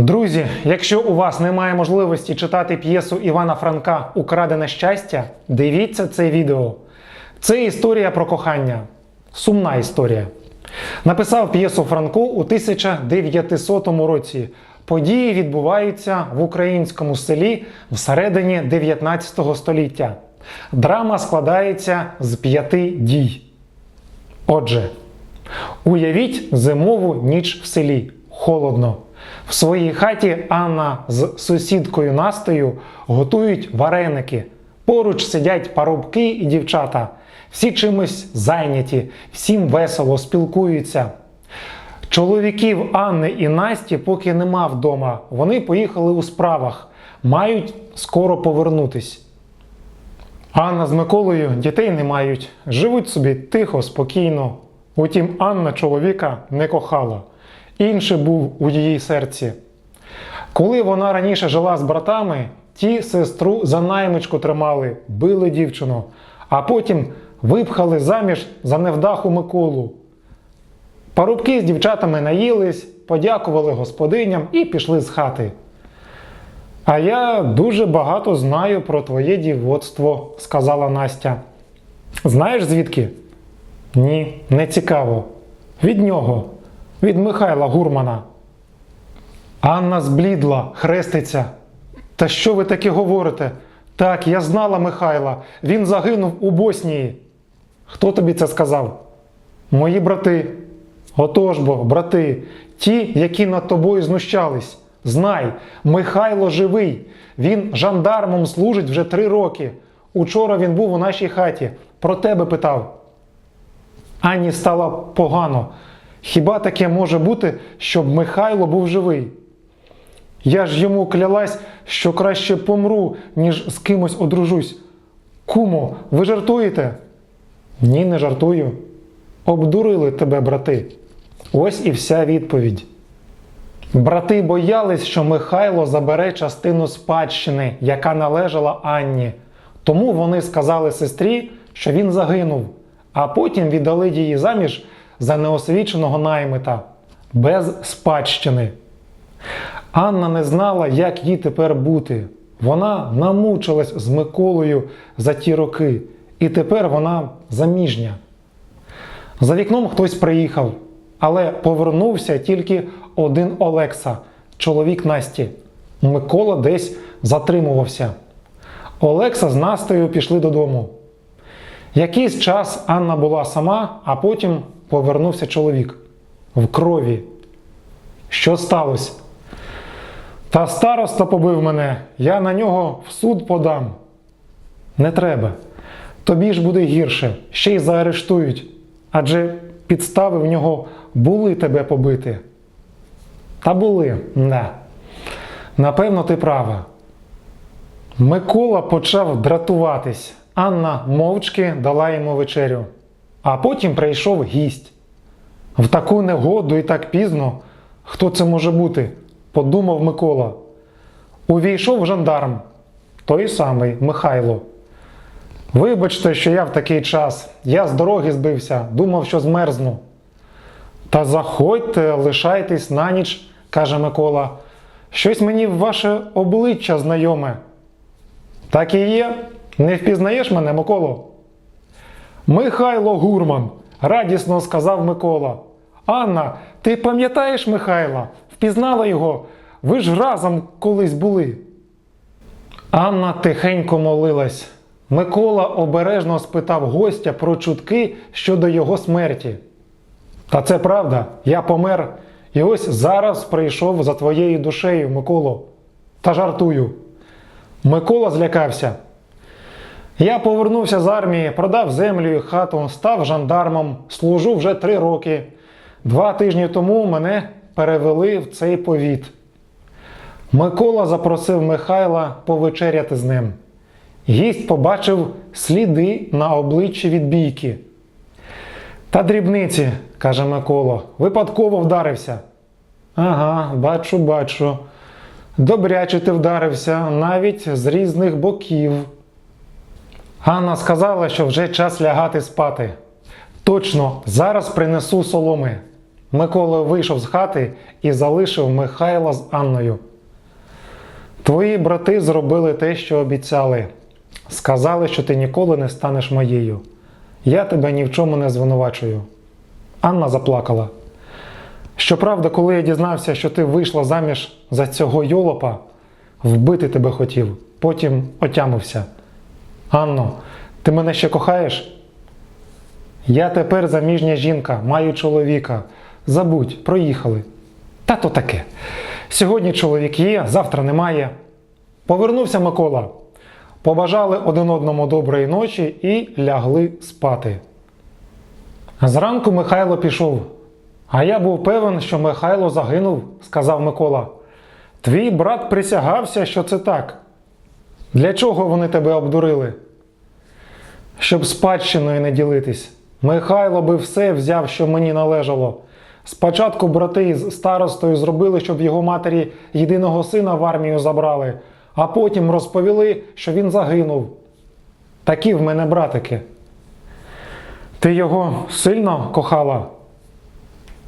Друзі, якщо у вас немає можливості читати п'єсу Івана Франка Украдене щастя, дивіться це відео. Це історія про кохання. Сумна історія. Написав п'єсу Франко у 1900 році. Події відбуваються в українському селі всередині 19 століття. Драма складається з п'яти дій. Отже, уявіть зимову ніч в селі. Холодно. В своїй хаті Анна з сусідкою Настею готують вареники. Поруч сидять парубки і дівчата. Всі чимось зайняті, всім весело спілкуються. Чоловіків Анни і Насті поки нема вдома. Вони поїхали у справах, мають скоро повернутись. Анна з Миколою дітей не мають, живуть собі тихо, спокійно. Утім, Анна чоловіка не кохала. Інший був у її серці. Коли вона раніше жила з братами, ті сестру за наймичку тримали, били дівчину, а потім випхали заміж за невдаху Миколу. Парубки з дівчатами наїлись, подякували господиням і пішли з хати. А я дуже багато знаю про твоє дівоцтво, сказала Настя. Знаєш звідки? Ні, не цікаво. Від нього, від Михайла Гурмана. Анна зблідла, хреститься. Та що ви таке говорите? Так, я знала Михайла. Він загинув у Боснії. Хто тобі це сказав? Мої брати. Отож бо, брати, ті, які над тобою знущались. Знай, Михайло живий. Він жандармом служить вже три роки. Учора він був у нашій хаті. Про тебе питав. Анні стало погано. Хіба таке може бути, щоб Михайло був живий? Я ж йому клялась, що краще помру, ніж з кимось одружусь. Кумо, ви жартуєте? Ні, не жартую. Обдурили тебе, брати. Ось і вся відповідь. Брати боялись, що Михайло забере частину спадщини, яка належала Анні. Тому вони сказали сестрі, що він загинув, а потім віддали її заміж за неосвіченого наймита без спадщини. Анна не знала, як їй тепер бути. Вона намучилась з Миколою за ті роки, і тепер вона заміжня. За вікном хтось приїхав, але повернувся тільки один Олекса, чоловік Насті. Микола десь затримувався. Олекса з Настею пішли додому. Якийсь час Анна була сама, а потім повернувся чоловік в крові. Що сталося? Та староста побив мене, я на нього в суд подам. Не треба. Тобі ж буде гірше, ще й заарештують. Адже підстави в нього були тебе побити. Та були, не. Напевно, ти права. Микола почав дратуватись. Анна мовчки дала йому вечерю. А потім прийшов гість. В таку негоду і так пізно, хто це може бути? подумав Микола. Увійшов жандарм, той самий Михайло. Вибачте, що я в такий час. Я з дороги збився, думав, що змерзну. Та заходьте, лишайтесь на ніч, каже Микола. Щось мені в ваше обличчя знайоме. Так і є. Не впізнаєш мене, Миколо? Михайло Гурман, радісно сказав Микола. Анна, ти пам'ятаєш Михайла? Впізнала його? Ви ж разом колись були. Анна тихенько молилась. Микола обережно спитав гостя про чутки щодо його смерті. Та це правда, я помер, і ось зараз прийшов за твоєю душею, Миколо. Та жартую. Микола злякався. Я повернувся з армії, продав землю і хату, став жандармом, служу вже три роки. Два тижні тому мене перевели в цей повіт. Микола запросив Михайла повечеряти з ним. Гість побачив сліди на обличчі від бійки. Та дрібниці, каже Микола, випадково вдарився. Ага, бачу, бачу. Добряче ти вдарився навіть з різних боків. Ганна сказала, що вже час лягати спати. Точно, зараз принесу соломи. Микола вийшов з хати і залишив Михайла з Анною. Твої брати зробили те, що обіцяли. Сказали, що ти ніколи не станеш моєю. Я тебе ні в чому не звинувачую. Анна заплакала. Щоправда, коли я дізнався, що ти вийшла заміж за цього йолопа, вбити тебе хотів, потім отямився. Анно, ти мене ще кохаєш? Я тепер заміжня жінка, маю чоловіка. Забудь, проїхали. Та то таке. Сьогодні чоловік є, завтра немає. Повернувся Микола. Побажали один одному доброї ночі і лягли спати. Зранку Михайло пішов. А я був певен, що Михайло загинув, сказав Микола. Твій брат присягався, що це так. Для чого вони тебе обдурили? Щоб спадщиною не ділитись. Михайло би все взяв, що мені належало. Спочатку брати з старостою зробили, щоб його матері єдиного сина в армію забрали, а потім розповіли, що він загинув. Такі в мене братики. Ти його сильно кохала?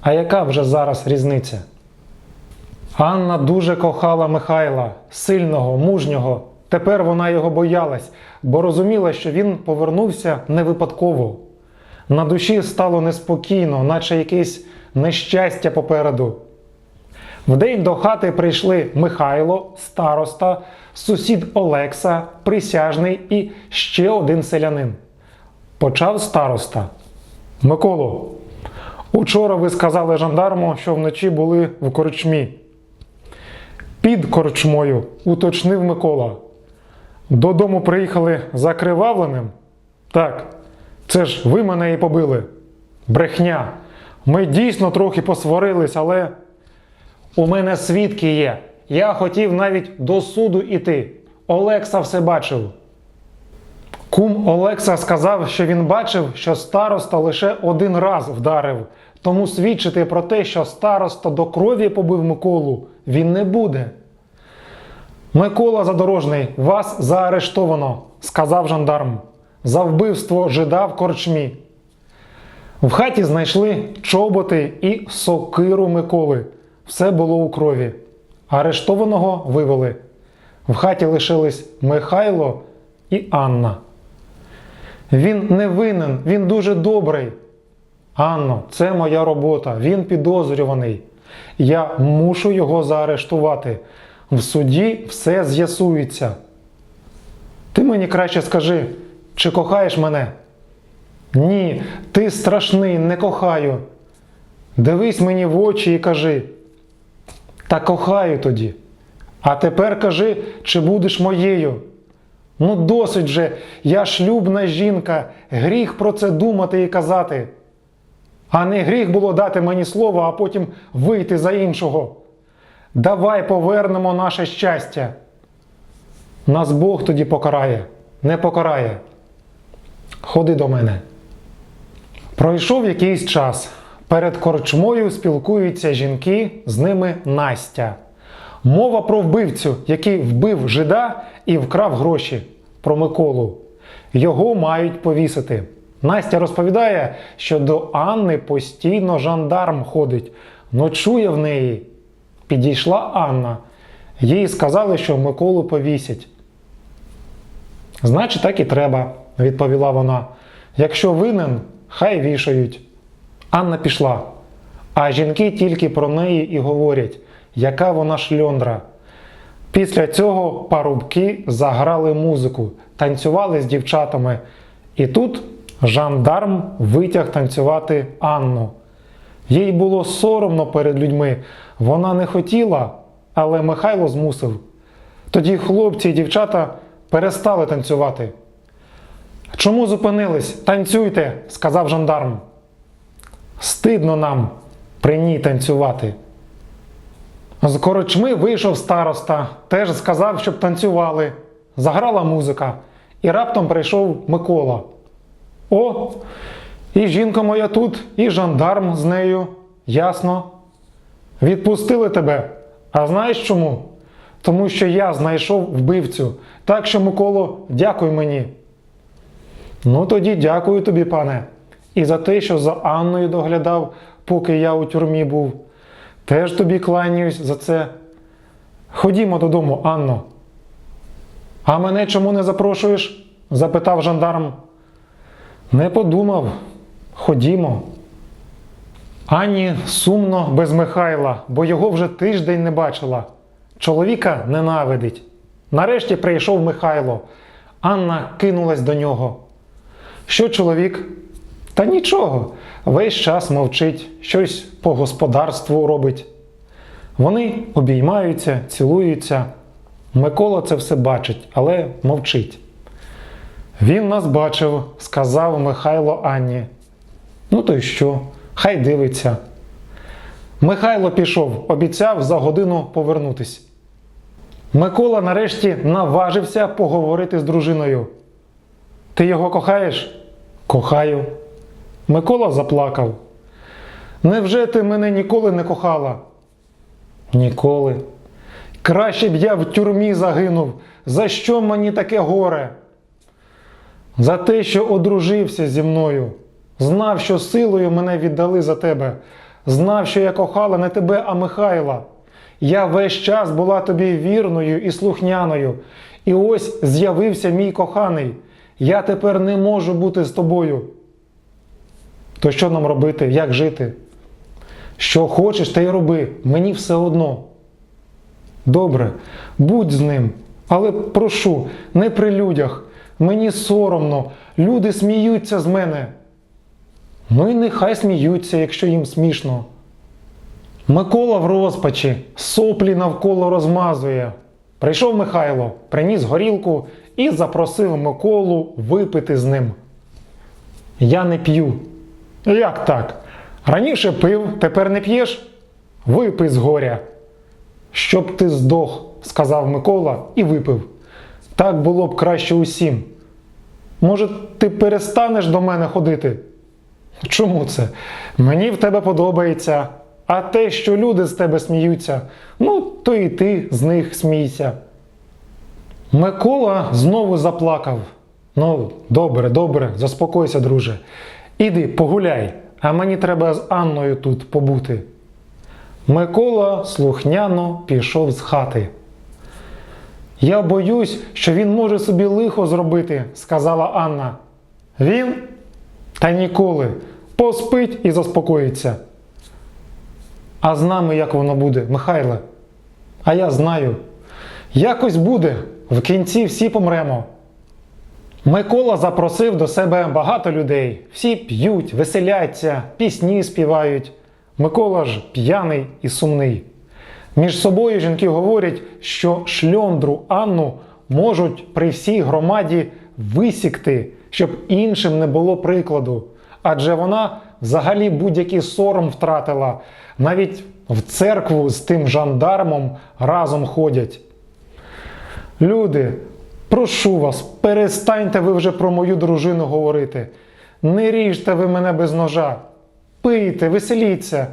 А яка вже зараз різниця? Анна дуже кохала Михайла, сильного, мужнього. Тепер вона його боялась, бо розуміла, що він повернувся не випадково. На душі стало неспокійно, наче якесь нещастя попереду. Вдень до хати прийшли Михайло, староста, сусід Олекса, присяжний і ще один селянин. Почав староста. Миколо, учора ви сказали жандарму, що вночі були в корчмі. Під корчмою, уточнив Микола. Додому приїхали закривавленим? Так, це ж ви мене і побили. Брехня. Ми дійсно трохи посварились, але у мене свідки є. Я хотів навіть до суду іти. Олекса все бачив. Кум Олекса сказав, що він бачив, що староста лише один раз вдарив, тому свідчити про те, що староста до крові побив Миколу, він не буде. Микола Задорожний, вас заарештовано, сказав жандарм, за вбивство жида в корчмі. В хаті знайшли чоботи і сокиру Миколи. Все було у крові. Арештованого вивели. В хаті лишились Михайло і Анна. Він не винен, він дуже добрий. Анно, це моя робота, він підозрюваний. Я мушу його заарештувати. В суді все з'ясується. Ти мені краще скажи, чи кохаєш мене? Ні, ти страшний, не кохаю. Дивись мені в очі і кажи. Та кохаю тоді. А тепер кажи, чи будеш моєю. Ну, досить же, я шлюбна жінка, гріх про це думати і казати. А не гріх було дати мені слово, а потім вийти за іншого. Давай повернемо наше щастя. Нас Бог тоді покарає, не покарає. Ходи до мене. Пройшов якийсь час. Перед корчмою спілкуються жінки, з ними Настя. Мова про вбивцю, який вбив жида і вкрав гроші про Миколу. Його мають повісити. Настя розповідає, що до Анни постійно жандарм ходить, ночує в неї. Підійшла Анна. Їй сказали, що Миколу повісять. Значить, так і треба, відповіла вона. Якщо винен, хай вішають. Анна пішла. А жінки тільки про неї і говорять, яка вона шльондра. Після цього парубки заграли музику, танцювали з дівчатами. І тут жандарм витяг танцювати Анну. Їй було соромно перед людьми. Вона не хотіла, але Михайло змусив. Тоді хлопці і дівчата перестали танцювати. Чому зупинились? Танцюйте, сказав жандарм. Стидно нам при ній танцювати. З корочми вийшов староста, теж сказав, щоб танцювали. Заграла музика, і раптом прийшов Микола. О, і жінка моя тут, і жандарм з нею. Ясно. Відпустили тебе. А знаєш чому? Тому що я знайшов вбивцю. Так що, Миколо, дякуй мені. Ну тоді дякую тобі, пане. І за те, що за Анною доглядав, поки я у тюрмі був. Теж тобі кланяюсь за це. Ходімо додому, Анно. А мене чому не запрошуєш? запитав жандарм. Не подумав. Ходімо. Ані сумно без Михайла, бо його вже тиждень не бачила. Чоловіка ненавидить. Нарешті прийшов Михайло. Анна кинулась до нього. Що чоловік? Та нічого. Весь час мовчить, щось по господарству робить. Вони обіймаються, цілуються. Микола це все бачить, але мовчить. Він нас бачив, сказав Михайло Анні. Ну то й що? Хай дивиться. Михайло пішов, обіцяв за годину повернутись. Микола нарешті наважився поговорити з дружиною. Ти його кохаєш? Кохаю. Микола заплакав. Невже ти мене ніколи не кохала? Ніколи. Краще б я в тюрмі загинув. За що мені таке горе? За те, що одружився зі мною. Знав, що силою мене віддали за тебе. Знав, що я кохала не тебе, а Михайла. Я весь час була тобі вірною і слухняною. І ось з'явився мій коханий. Я тепер не можу бути з тобою. То що нам робити? Як жити? Що хочеш, те й роби. Мені все одно. Добре, будь з ним, але прошу, не при людях. Мені соромно, люди сміються з мене. Ну і нехай сміються, якщо їм смішно. Микола в розпачі, соплі навколо розмазує. Прийшов Михайло, приніс горілку і запросив Миколу випити з ним. Я не п'ю. Як так? Раніше пив, тепер не п'єш? Випий з горя. Щоб ти здох, сказав Микола і випив. Так було б краще усім. Може, ти перестанеш до мене ходити? Чому це? Мені в тебе подобається. А те, що люди з тебе сміються, ну, то і ти з них смійся. Микола знову заплакав. Ну, добре, добре, заспокойся, друже. Іди погуляй, а мені треба з Анною тут побути. Микола слухняно пішов з хати. Я боюсь, що він може собі лихо зробити, сказала Анна. Він? Та ніколи. Поспить і заспокоїться. А з нами як воно буде, Михайле? А я знаю. Якось буде, в кінці всі помремо. Микола запросив до себе багато людей. Всі п'ють, веселяться, пісні співають. Микола ж п'яний і сумний. Між собою жінки говорять, що шльондру Анну можуть при всій громаді висікти, щоб іншим не було прикладу. Адже вона взагалі будь-який сором втратила. Навіть в церкву з тим жандармом разом ходять. Люди, прошу вас, перестаньте ви вже про мою дружину говорити. Не ріжте ви мене без ножа. Пийте, веселіться.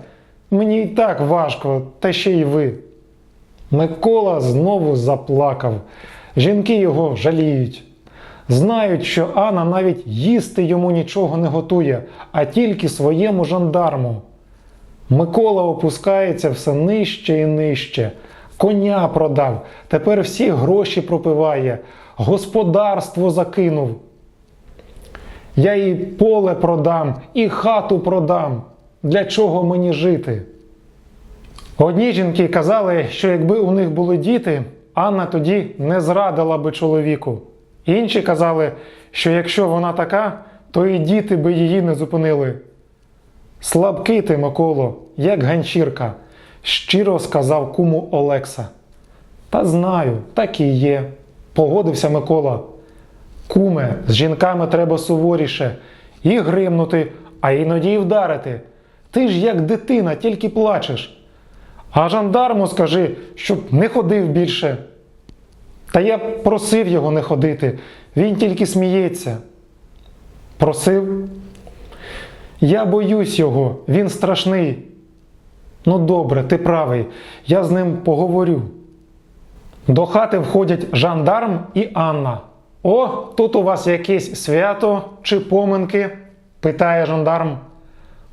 Мені і так важко, та ще й ви. Микола знову заплакав. Жінки його жаліють. Знають, що Анна навіть їсти йому нічого не готує, а тільки своєму жандарму. Микола опускається все нижче і нижче. Коня продав, тепер всі гроші пропиває, господарство закинув. Я і поле продам, і хату продам. Для чого мені жити? Одні жінки казали, що якби у них були діти, Анна тоді не зрадила би чоловіку. Інші казали, що якщо вона така, то і діти би її не зупинили. Слабкий ти, Миколо, як ганчірка, щиро сказав куму Олекса. Та знаю, так і є, погодився Микола. Куме, з жінками треба суворіше, і гримнути, а іноді й вдарити. Ти ж як дитина, тільки плачеш. А жандарму скажи, щоб не ходив більше. Та я просив його не ходити, він тільки сміється. Просив? Я боюсь його, він страшний. Ну добре, ти правий, я з ним поговорю. До хати входять жандарм і Анна. О, тут у вас якесь свято чи поминки? питає жандарм.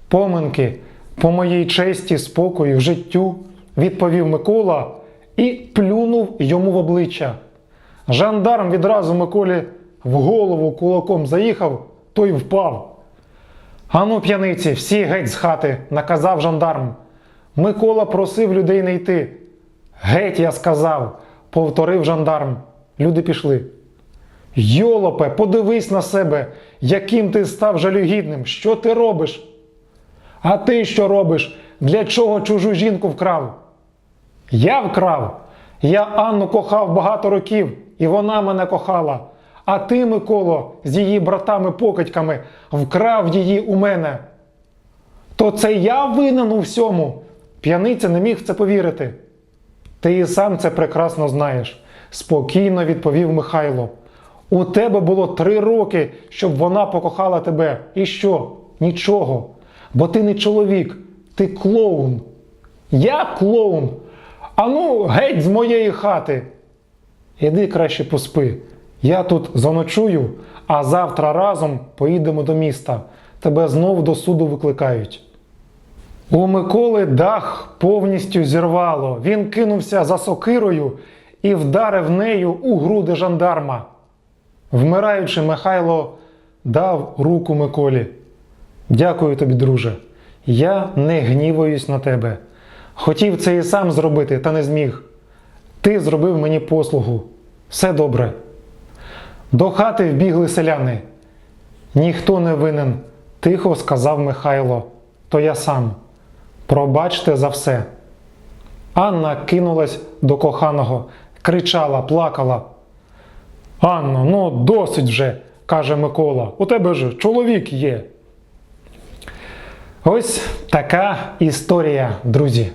Поминки. По моїй честі, спокою, життю, відповів Микола і плюнув йому в обличчя. Жандарм відразу Миколі в голову кулаком заїхав, той впав. Ану, п'яниці, всі геть з хати, наказав жандарм. Микола просив людей не йти. Геть, я сказав, повторив жандарм. Люди пішли. Йолопе, подивись на себе, яким ти став жалюгідним. Що ти робиш? А ти що робиш? Для чого чужу жінку вкрав? Я вкрав. Я Анну кохав багато років, і вона мене кохала. А ти, Миколо, з її братами-покидьками вкрав її у мене. То це я винен у всьому. П'яниця не міг в це повірити. Ти і сам це прекрасно знаєш, спокійно відповів Михайло. У тебе було три роки, щоб вона покохала тебе. І що? Нічого. Бо ти не чоловік, ти клоун. Я клоун. Ану, геть з моєї хати. Іди краще поспи. Я тут заночую, а завтра разом поїдемо до міста. Тебе знов до суду викликають. У Миколи дах повністю зірвало. Він кинувся за сокирою і вдарив нею у груди жандарма. Вмираючи, Михайло дав руку Миколі. Дякую тобі, друже. Я не гніваюсь на тебе. Хотів це і сам зробити, та не зміг. Ти зробив мені послугу. Все добре. До хати вбігли селяни. Ніхто не винен, тихо сказав Михайло. То я сам. Пробачте за все. Анна кинулась до коханого, кричала, плакала. Анно, ну досить вже, каже Микола. У тебе ж чоловік є. Ось така історія, друзі.